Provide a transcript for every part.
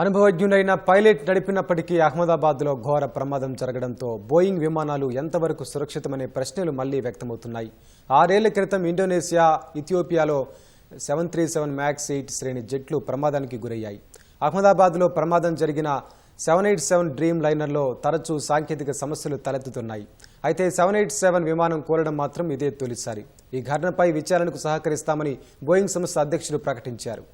అనుభవజ్ఞుడైన pilot నడిపినప్పటికీ అహ్మదాబాద్లో ఘోర ప్రమాదం జరగడంతో బోయింగ్ విమానాలు ఎంతవరకు సురక్షితమనే ప్రశ్నలు మళ్ళీ వ్యక్తమవుతున్నాయి. ఆరేళ్ళ క్రితం Indonesia ఇథియోపియాలో seven three seven max eight శ్రేణి జెట్లు ప్రమాదానికి గురయ్యాయి. అహ్మదాబాద్లో ప్రమాదం జరిగిన సెవెన్ ఎయిట్ సెవెన్ డ్రీమ్ లైనర్లో తరచూ సాంకేతిక సమస్యలు తలెత్తుతున్నాయి. అయితే సెవెన్ ఎయిట్ సెవెన్ విమానం కూలడం మాత్రం ఇదే తొలిసారి. ఈ ఘటనపై విచారణకు సహకరిస్తామని బోయింగ్ సంస్థ అధ్యక్షుడు ప్రకటించారు.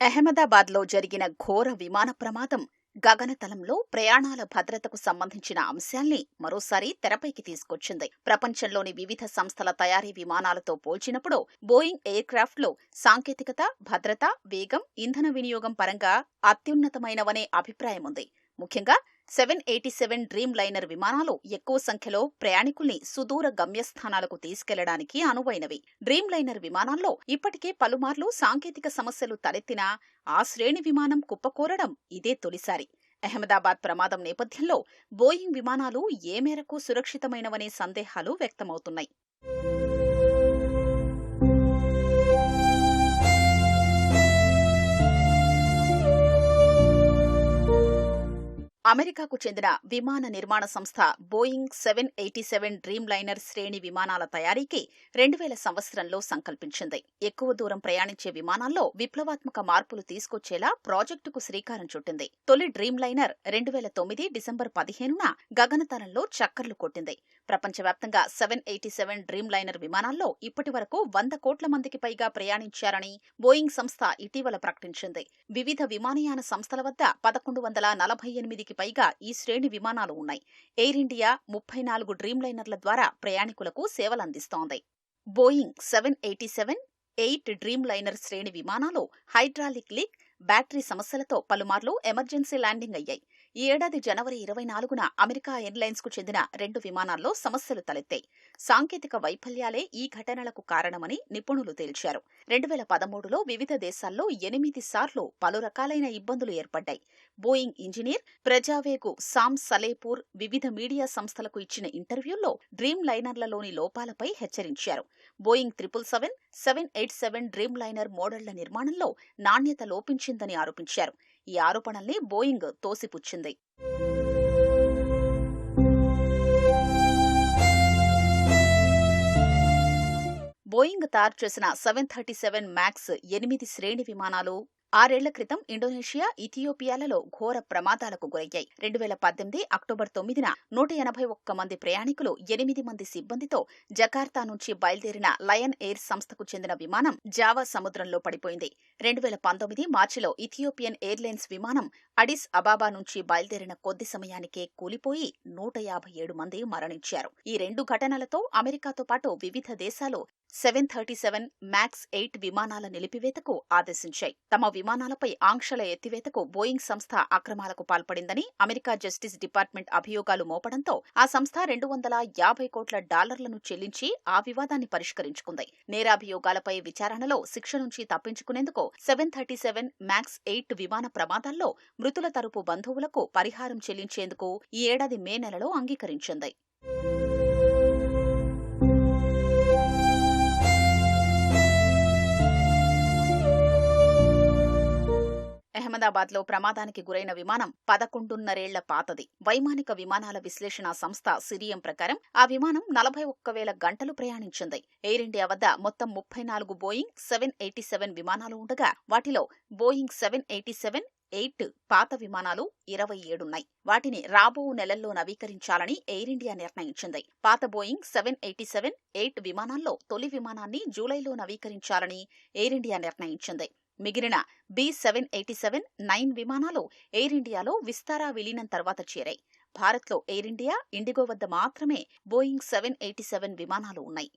అహ్మదాబాద్లో జరిగిన ఘోర విమాన ప్రమాదం గగనతలంలో ప్రయాణాల భద్రతకు సంబంధించిన అంశాల్ని మరోసారి తెరపైకి తీసుకొచ్చింది. ప్రపంచంలోని వివిధ సంస్థల తయారీ విమానాలతో పోల్చినప్పుడు బోయింగ్ ఎయిర్క్రాఫ్ట్లో సాంకేతికత భద్రత వేగం ఇంధన వినియోగం పరంగా అత్యున్నతమైనవనే అభిప్రాయం ఉంది ముఖ్యంగా seven eighty seven Dreamliner విమానాలు ఎక్కువ సంఖ్యలో ప్రయాణికుల్ని సుదూర గమ్యస్థానాలకు తీసుకెళ్ళడానికి అనువైనవి. డ్రీమ్ లైనర్ విమానాల్లో ఇప్పటికే పలుమార్లు సాంకేతిక సమస్యలు తలెత్తినా ఆ శ్రేణి విమానం కుప్పకూరడం ఇదే తొలిసారి. అహ్మదాబాద్ ప్రమాదం నేపథ్యంలో బోయింగ్ విమానాలు ఏ మేరకు సురక్షితమైనవనే సందేహాలు వ్యక్తమవుతున్నాయి. అమెరికాకు చెందిన విమాన నిర్మాణ సంస్థ Boeing seven eighty seven Dreamliner శ్రేణి విమానాల తయారీకి రెండు వేల సంవత్సరంలో సంకల్పించింది. ఎక్కువ దూరం ప్రయాణించే విమానాల్లో విప్లవాత్మక మార్పులు తీసుకొచ్చేలా ప్రాజెక్టుకు శ్రీకారం చుట్టింది. తొలి డ్రీమ్ లైనర్ రెండు వేల తొమ్మిది డిసెంబర్ పదిహేనున గగనతలంలో చక్కర్లు కొట్టింది. ప్రపంచవ్యాప్తంగా seven eighty seven Dreamliner విమానాల్లో ఇప్పటి వరకు వంద కోట్ల మందికి పైగా ప్రయాణించారని బోయింగ్ సంస్థ ఇటీవల ప్రకటించింది. వివిధ విమానయాన సంస్థల వద్ద పదకొండు వందల నలభై ఎనిమిదికి పైగా ఈ శ్రేణి విమానాలు ఉన్నాయి. ఎయిర్ ఇండియా ముప్పై నాలుగు డ్రీమ్ లైనర్ల ద్వారా ప్రయాణికులకు సేవలందిస్తోంది. Boeing seven eighty seven eight Dreamliner శ్రేణి విమానాలు హైడ్రాలిక్ లీక్ బ్యాటరీ సమస్యలతో పలుమార్లు ఎమర్జెన్సీ ల్యాండింగ్ అయ్యాయి. ఈ ఏడాది జనవరి ఇరవై నాలుగున అమెరికా ఎయిర్లైన్స్కు చెందిన రెండు విమానాల్లో సమస్యలు తలెత్తాయి. సాంకేతిక వైఫల్యాలే ఈ ఘటనలకు కారణమని నిపుణులు తేల్చారు. రెండు వేల పదమూడులో వివిధ దేశాల్లో ఎనిమిది సార్లు పలు రకాలైన ఇబ్బందులు ఏర్పడ్డాయి. బోయింగ్ ఇంజనీర్ ప్రజావేగు సామ్ సలేపూర్ వివిధ మీడియా సంస్థలకు ఇచ్చిన ఇంటర్వ్యూల్లో డ్రీమ్ లైనర్లలోని లోపాలపై హెచ్చరించారు. Boeing triple seven seven eight seven Dreamliner మోడళ్ళ నిర్మాణంలో నాణ్యత లోపించిందని ఆరోపించారు. ఈ ఆరోపణల్ని బోయింగ్ తోసిపుచ్చింది. బోయింగ్ తయారు చేసిన సెవెన్ థర్టీ సెవెన్ మ్యాక్స్ ఎనిమిది శ్రేణి విమానాలు ఆరేళ్ళ క్రితం ఇండోనేషియా ఇథియోపియాలలో ఘోర ప్రమాదాలకు గురయ్యాయి. రెండు వేల పద్దెనిమిది అక్టోబర్ తొమ్మిదిన నూట ఎనభై ఒక్క మంది ప్రయాణికులు ఎనిమిది మంది సిబ్బందితో జకార్తా నుంచి బయలుదేరిన లయన్ ఎయిర్ సంస్థకు చెందిన విమానం జావా సముద్రంలో పడిపోయింది. రెండు వేల పంతొమ్మిది మార్చిలో ఇథియోపియన్ ఎయిర్లైన్స్ విమానం అడిస్ అబాబా నుంచి బయలుదేరిన కొద్ది సమయానికే కూలిపోయి నూట యాభై ఏడు మంది మరణించారు. ఈ రెండు ఘటనలతో అమెరికాతో పాటు వివిధ దేశాలు seven thirty seven max eight విమానాల నిలిపివేతకు ఆదేశించాయి. తమ విమానాలపై ఆంక్షల ఎత్తివేతకు బోయింగ్ సంస్థ అక్రమాలకు పాల్పడిందని అమెరికా జస్టిస్ డిపార్ట్మెంట్ అభియోగాలు మోపడంతో ఆ సంస్థ రెండు వందల యాభై కోట్ల డాలర్లను చెల్లించి ఆ వివాదాన్ని పరిష్కరించుకుంది. నేరాభియోగాలపై విచారణలో శిక్ష నుంచి తప్పించుకునేందుకు seven thirty seven max eight విమాన ప్రమాదాల్లో మృతుల తరపు బంధువులకు పరిహారం చెల్లించేందుకు ఈ ఏడాది మే నెలలో అంగీకరించింది. హైదరాబాద్లో ప్రమాదానికి గురైన విమానం పదకొండున్నరేళ్ళ పాతది. వైమానిక విమానాల విశ్లేషణ సంస్థ సిరియం ప్రకారం ఆ విమానం నలభై ఒక్క వేల గంటలు ప్రయాణించింది. ఎయిర్ ఇండియా వద్ద మొత్తం ముప్పై నాలుగు బోయింగ్ సెవెన్ ఎయిటీ సెవెన్ విమానాలు ఉండగా వాటిలో Boeing seven eighty seven eight పాత విమానాలు ఇరవై ఏడున్నాయి వాటిని రాబో నెలల్లో నవీకరించాలని ఎయిర్ ఇండియా నిర్ణయించింది. పాత Boeing seven eighty seven eight విమానాల్లో తొలి విమానాన్ని జూలైలో నవీకరించాలని ఎయిర్ ఇండియా నిర్ణయించింది. మిగిలిన B seven eighty seven nine విమానాలు ఎయిర్ ఇండియాలో విస్తారా విలీనం తర్వాత చేరాయి. భారత్లో ఎయిర్ ఇండియా ఇండిగో వద్ద మాత్రమే బోయింగ్ సెవెన్ ఎయిటీ సెవెన్ విమానాలు ఉన్నాయి.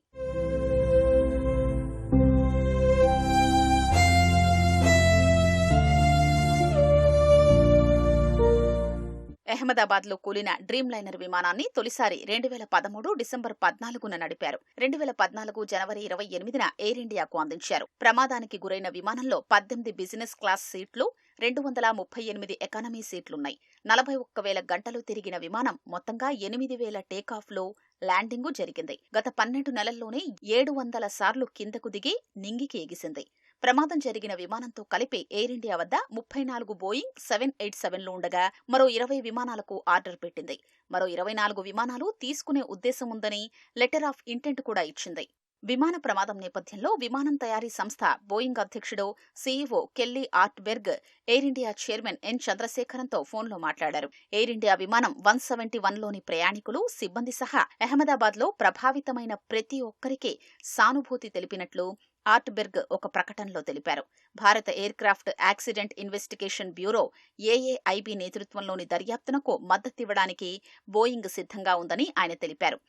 అహ్మదాబాద్లో కూలిన డ్రీమ్ లైనర్ విమానాన్ని తొలిసారి రెండు వేల పదమూడు డిసెంబర్ పద్నాలుగున నడిపారు. రెండు వేల పద్నాలుగు జనవరి ఇరవై ఎనిమిదిన ఎయిర్ ఇండియాకు అందించారు. ప్రమాదానికి గురైన విమానంలో పద్దెనిమిది బిజినెస్ క్లాస్ సీట్లు రెండు వందల ముప్పై ఎనిమిది ఎకానమీ సీట్లున్నాయి. నలభై ఒక్క వేల గంటలు తిరిగిన విమానం మొత్తంగా ఎనిమిది వేల టేకాఫ్లో ల్యాండింగు జరిగింది. గత పన్నెండు నెలల్లోనే ఏడు వందల సార్లు కిందకు దిగి నింగికి ఎగిసింది. ప్రమాదం జరిగిన విమానంతో కలిపి ఎయిర్ ఇండియా వద్ద ముప్పై నాలుగు బోయింగ్ సెవెన్ ఎయిట్ సెవెన్లు ఉండగా మరో ఇరవై విమానాలకు ఆర్డర్ పెట్టింది. మరో ఇరవై నాలుగు విమానాలు తీసుకునే ఉద్దేశం ఉందని లెటర్ ఆఫ్ ఇంటెంట్ కూడా ఇచ్చింది. విమాన ప్రమాదం నేపథ్యంలో విమానం తయారీ సంస్థ బోయింగ్ అధ్యక్షుడు CEO Kelly Ortberg Air India chairman N చంద్రశేఖరంతో ఫోన్లో మాట్లాడారు. ఎయిర్ ఇండియా విమానం వన్ సెవెంటీ వన్లోని ప్రయాణికులు సిబ్బంది సహా అహ్మదాబాద్లో ప్రభావితమైన ప్రతి ఒక్కరికి సానుభూతి తెలిపినట్లు ఆర్ట్బెర్గ్ ఒక ప్రకటనలో తెలిపారు. భారత aircraft accident investigation bureau AAIB నేతృత్వంలోని దర్యాప్తునకు మద్దతివ్వడానికి బోయింగ్ సిద్ధంగా ఉందని ఆయన తెలిపారు.